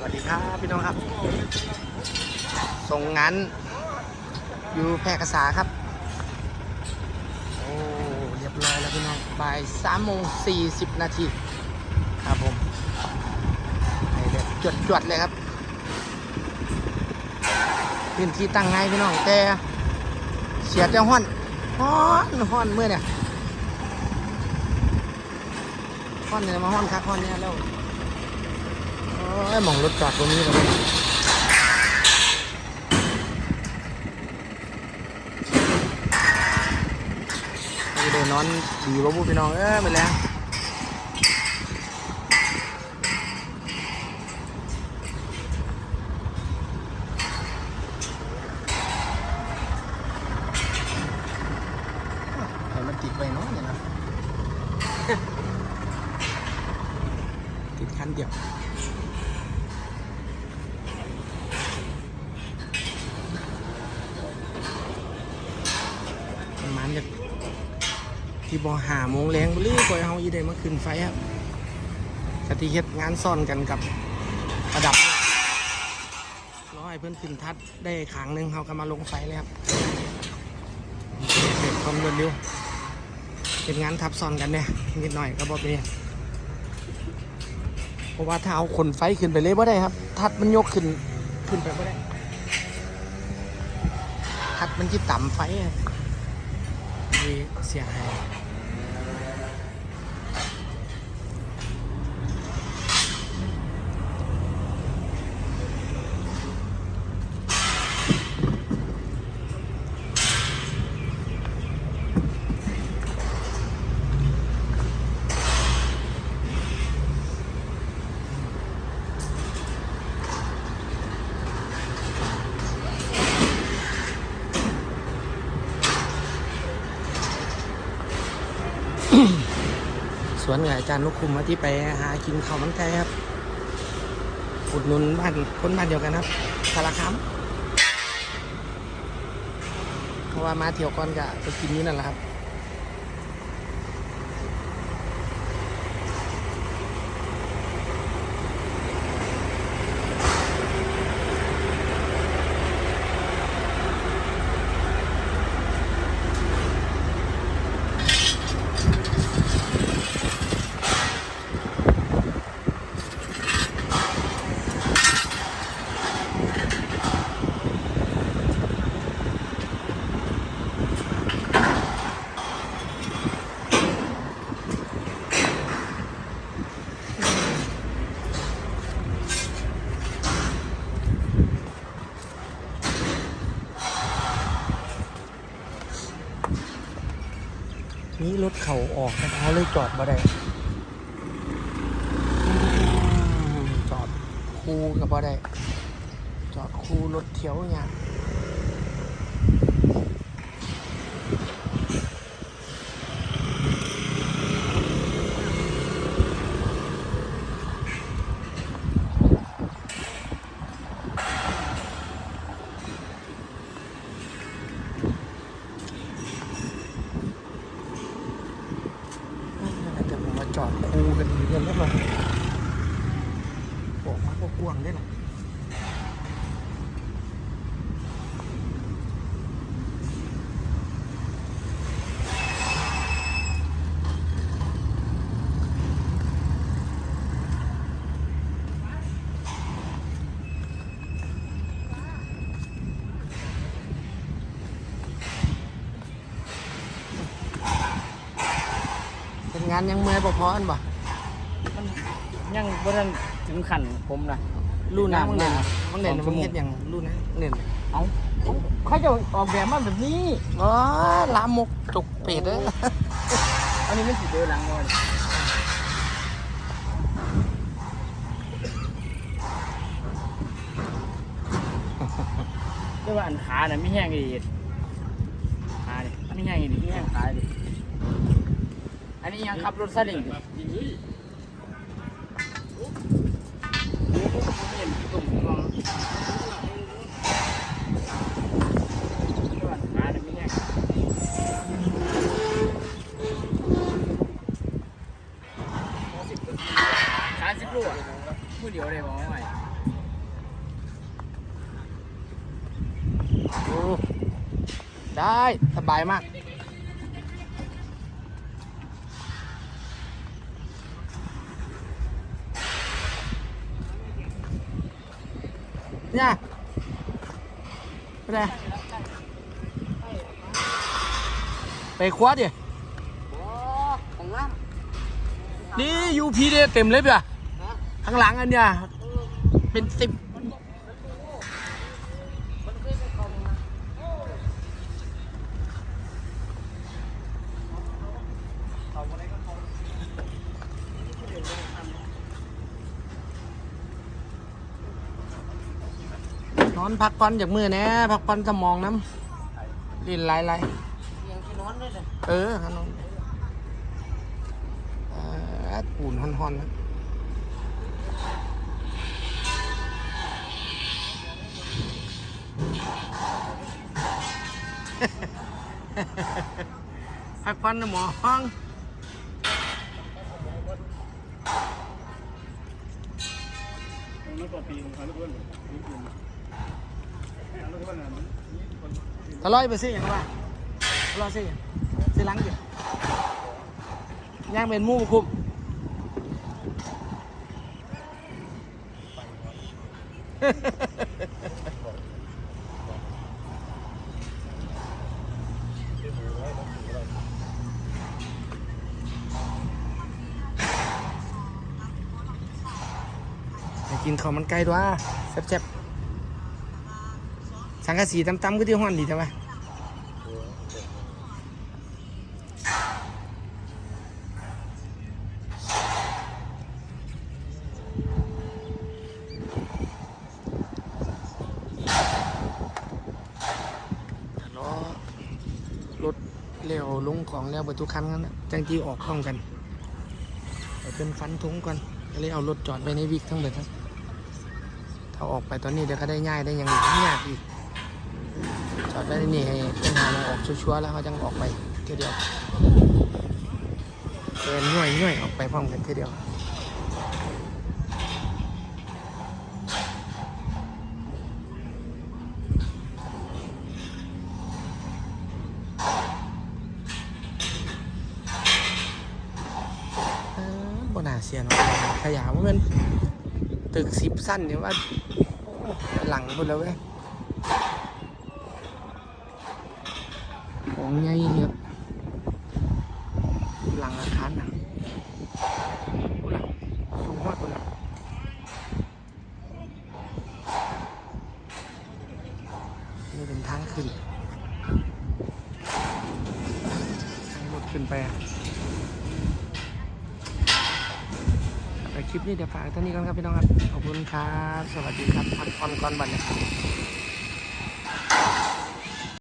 สวัสดีครับพี่น้องครับ ส่งงานอยู่แพร่กษาครับ โอ้เรียบร้อยแล้วพี่น้องบ่ายสามโมงสี่สิบนาทีครับผมให้เด็ดจวดจดๆเลยครับ พื้นที่ตั้งไงพี่น้องแต่เสียจะห้อนห้อนห้อนเมื่อเนี่ยห้อนเนี่ยมาห้อนคักห้อนเนี่ยแล้ว ยมองรถจอดตรงนี้เลยนี่เดินนอนดีบ่พูดพี่น้อง เอ้ยไปแล้วให้มันติดไว้เนาะเนี่ยนะ ติดคันเดียว ประมาณจะ ที่บอหาโมงแรงบ่รีบอยเฮาอีได้มาขึ้นไฟครับกติเฮ็ดงานซ่อนกันกับระดับรอให้เพื่อนขึ้นทัดได้ขางหนึ่งเขาก็มาลงไฟเลยครับเสร็จความรวดเร็วเป็นงานทับซ้อนกันเนี่ยนิดหน่อยก็บอเป็นหยังเพราะว่าถ้าเอาขนไฟขึ้นไปเลยบ่ได้ครับ ทัดมันยกขึ้นขึ้นไปบ่ได้ ทัดมันที่ต่ำไฟมีเสียหาย วนกับอาจารย์ลูกคุมมาที่ไปหากินข้าวมันไก่ครับอุดหนุนบ้านคนบ้านเดียวกันครับสารคามเพราะว่ามาเที่ยวก่อนก็จะกินนี้นั่นแหละครับ นี่รถเขาออกนะเขาเลยจอดมาได้จอดคูกับบ่ได้ จอดคูรถเที่ยวเนี่ยากแต่ผมมา จอดคูกันอยู่กันแล้วมาบอกมาก็กวางได้หรอ งานยังเมื่อยบ่พออันบ่มันยังบ่ทันถึงขั้นผมนะรู้นะมึงหเด่นน้ามึงเด่นสองชั่มึวงโมงเฮ็ดหยังรู้นะเด่นเอ้าเขาจะออกแบบมาแบบนี้อ๋อลามกจุกเป็ดเด้ออันนี้ไม่สิเดินหลังเลยเรียกว่าอันขาน่ะไม่แห้งอีกันนี้ยังขับรถสลิงสามสิบลูกอะผู้เดียวเลยบอกว่าไงได้ สบายมาก เนี่ยไปไหนไปคว้าดิของน้นี่ยูพีเนี่ยเต็มเลยป่ะข้างหลังอันเนี้ยเป็นสิบ นอนพักผ่อนจากมือแหน่พักผ่อนสมองน้ำลินไหลไหลำยังที่นอนเลยเลยเออฮานอนเอ่ออุ่นฮอนๆนะพักผ่อนนะหมอห้องนักต่อปีของเขาทุกคน ทะเลาะไปสิอย่างไรทะเลาะสิสิลังอยู่ย่างเป็นมู่คุ้มกินข้าวมันไก่ด้วยแซ่บ สังกะสีตำๆก็ที่ห้อนดีใช่ไหมล้อรถเร็วลงของแล้วเบดทุกคันกันนะจังจีออกพร้อมกันเอาเป็นฟันทุ้งก่อนก็เลยเอารถจอดไว้ในวิกทั้งเบิดครับถ้าออกไปตอนนี้เดี๋ยวก็ได้ง่ายได้ยังยากอีก จอดไว้ในนี่ให้ปัญหาเราออกชัวร์ๆแล้วเขาจังออกไปเทีเดียวเดินย่อยย่อยออกไปพร้อมกันทีเดียวเออบนาเสียนาะขยะว่ามันตึกสิบสั้นเนี่ยว่าหลังหมดแล้วเว้ย ของใหญ่เนี่ยหลังอาคารนะดูละสูงมากตัวละนี่เป็นทางขึ้นทางรถขึ้นไปอะแต่คลิปนี้เดี๋ยวฝากท่านนี้ก่อนครับพี่น้องครับ ขอบคุณครับ สวัสดีครับพักผ่อนก่อนบันเนี่ย